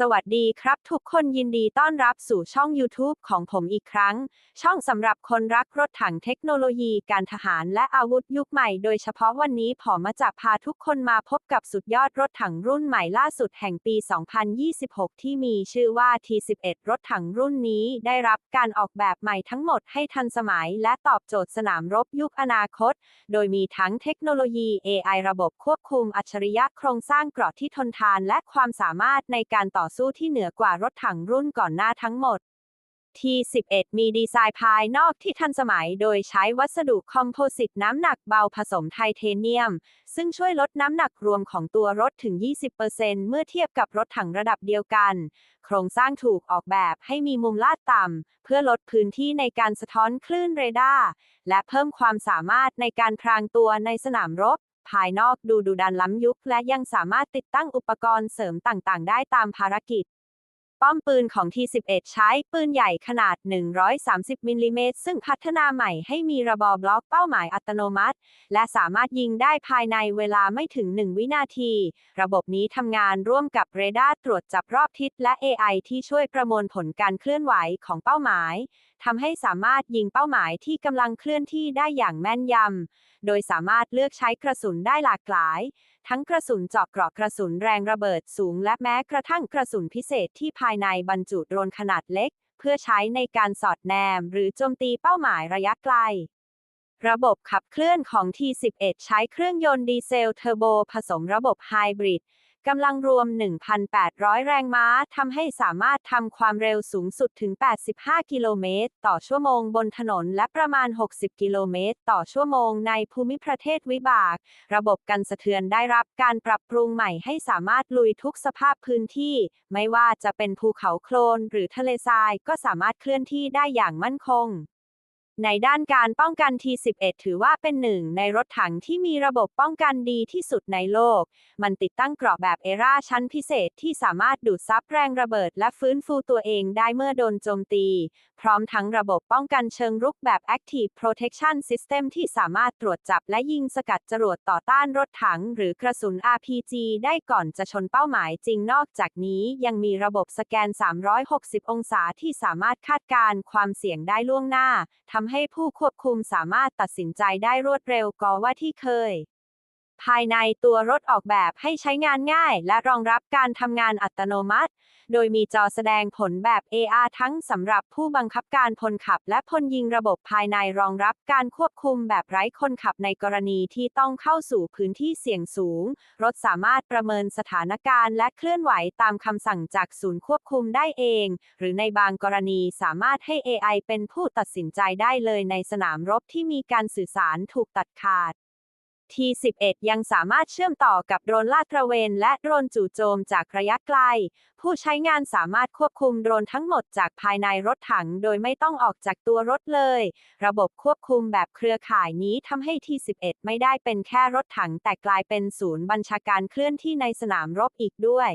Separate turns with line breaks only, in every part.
สวัสดีครับทุกคนยินดีต้อนรับสู่ช่อง YouTube ของผมอีกครั้ง ช่องสำหรับคนรักรถถังเทคโนโลยีการทหารและอาวุธยุคใหม่โดยเฉพาะวันนี้ผมมาจะพาทุกคนมาพบกับสุดยอดรถถังรุ่นใหม่ล่าสุดแห่งปี 2026 ที่มีชื่อว่า T11 รถถังรุ่นนี้ได้รับการออกแบบใหม่ทั้งหมดให้ทันสมัย และตอบโจทย์สนามรบยุคอนาคต โดยมีทั้งเทคโนโลยี AI ระบบควบคุมอัจฉริยะโครงสร้างเกราะที่ทนทานและความสามารถในการต่อสู้ที่เหนือกว่ารถถังรุ่นก่อนหน้าทั้งหมด T11 มีดีไซน์ภายนอกที่ทันสมัย โดยใช้วัสดุคอมโพสิตน้ำหนักเบาผสมไทเทเนียม ซึ่งช่วยลดน้ำหนักรวมของตัวรถถึง 20%เมื่อเทียบกับรถถังระดับเดียวกัน โครงสร้างถูกออกแบบให้มีมุมลาดต่ำ เพื่อลดพื้นที่ในการสะท้อนคลื่นเรดาร์ และเพิ่มความสามารถในการพรางตัวในสนามรบ ภายนอกดูดุดันล้ำยุค และยังสามารถติดตั้งอุปกรณ์เสริมต่างๆ ได้ตามภารกิจ ป้อมปืนของ T11 ใช้ปืนใหญ่ขนาด 130 มิลลิเมตร ซึ่งพัฒนาใหม่ให้มีระบอบล็อกเป้าหมายอัตโนมัติ และสามารถยิงได้ภายในเวลาไม่ถึง 1 วินาที ระบบนี้ทำงานร่วมกับเรดาร์ตรวจจับรอบทิศและ AI ที่ช่วยประมวลผลการเคลื่อนไหวของเป้าหมายทำให้สามารถยิงเป้าหมายที่กำลังเคลื่อนที่ได้อย่างแม่นยำ โดยสามารถเลือกใช้กระสุนได้หลากหลาย ทั้งกระสุนเจาะเกราะกระสุนแรงระเบิดสูง และแม้กระทั่งกระสุนพิเศษที่ภายในบรรจุโดรนขนาดเล็ก เพื่อใช้ในการสอดแนม หรือโจมตีเป้าหมายระยะไกล ระบบขับเคลื่อนของ T11 ใช้เครื่องยนต์ดีเซลเทอร์โบผสมระบบไฮบริด กำลังรวม 1,800 แรงม้าทำให้สามารถทำความเร็วสูงสุดถึง 85 กิโลเมตร ต่อชั่วโมงบนถนนและประมาณ 60 กิโลเมตร ต่อชั่วโมงในภูมิประเทศวิบาก ระบบกันสะเทือนได้รับการปรับปรุงใหม่ให้สามารถลุยทุกสภาพพื้นที่ ไม่ว่าจะเป็นภูเขาโคลนหรือทะเลทรายก็สามารถเคลื่อนที่ได้อย่างมั่นคง ในด้านการป้องกัน T11 ถือว่าเป็นหนึ่งในรถถังที่มีระบบป้องกันดีที่สุดในโลก มันติดตั้งเกราะแบบเอราชั้นพิเศษที่สามารถดูดซับแรงระเบิดและฟื้นฟูตัวเองได้เมื่อโดนโจมตี พร้อมทั้งระบบป้องกันเชิงรุกแบบ Active Protection System ที่สามารถตรวจจับและยิงสกัดจรวดต่อต้านรถถัง หรือกระสุน RPG ได้ก่อนจะชนเป้าหมายจริงนอกจากนี้ยังมีระบบสแกน 360 องศาที่สามารถคาดการณ์ความเสี่ยงได้ล่วงหน้าทำำให้ผู้ควบคุมสามารถตัดสินใจได้รวดเร็วกว่าที่เคย ภายในตัวรถออกแบบให้ใช้งานง่าย และรองรับการทำงานอัตโนมัติ โดยมีจอแสดงผลแบบ AR ทั้งสำหรับผู้บังคับการพลขับ และพลยิงระบบภายในรองรับการควบคุมแบบไร้คนขับในกรณีที่ต้องเข้าสู่พื้นที่เสี่ยงสูง รถสามารถประเมินสถานการณ์และเคลื่อนไหวตามคำสั่งจากศูนย์ควบคุมได้เอง หรือในบางกรณีสามารถให้ AI เป็นผู้ตัดสินใจได้เลยในสนามรบที่มีการสื่อสารถูกตัดขาด T11 ยังสามารถเชื่อมต่อกับโดรนลาดตระเวน และโดรนจู่โจมจากระยะไกล ผู้ใช้งานสามารถควบคุมโดรนทั้งหมดจากภายในรถถังโดยไม่ต้องออกจากตัวรถเลย ระบบควบคุมแบบเครือข่ายนี้ทำให้ T11 ไม่ได้เป็นแค่รถถังแต่กลายเป็นศูนย์บัญชาการเคลื่อนที่ในสนามรบอีกด้วย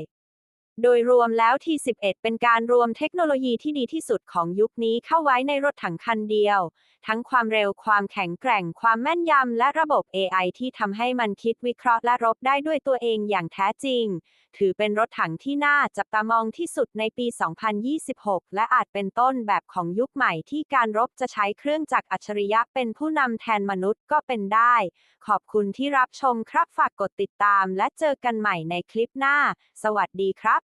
โดยรวมแล้ว T11 เป็นการรวมเทคโนโลยีที่ดีที่สุดของยุคนี้เข้าไว้ในรถถังคันเดียว ทั้งความเร็วความแข็งแกร่ง ความแม่นยำและระบบ AI ที่ทำให้มันคิดวิเคราะห์และรบได้ด้วยตัวเองอย่างแท้จริง ถือเป็นรถถังที่น่าจับตามองที่สุดในปี 2026 และอาจเป็นต้นแบบของยุคใหม่ที่การรบจะใช้เครื่องจักรอัจฉริยะเป็นผู้นำแทนมนุษย์ก็เป็นได้ ขอบคุณที่รับชมครับฝากกดติดตามและเจอกันใหม่ในคลิปหน้า สวัสดีครับ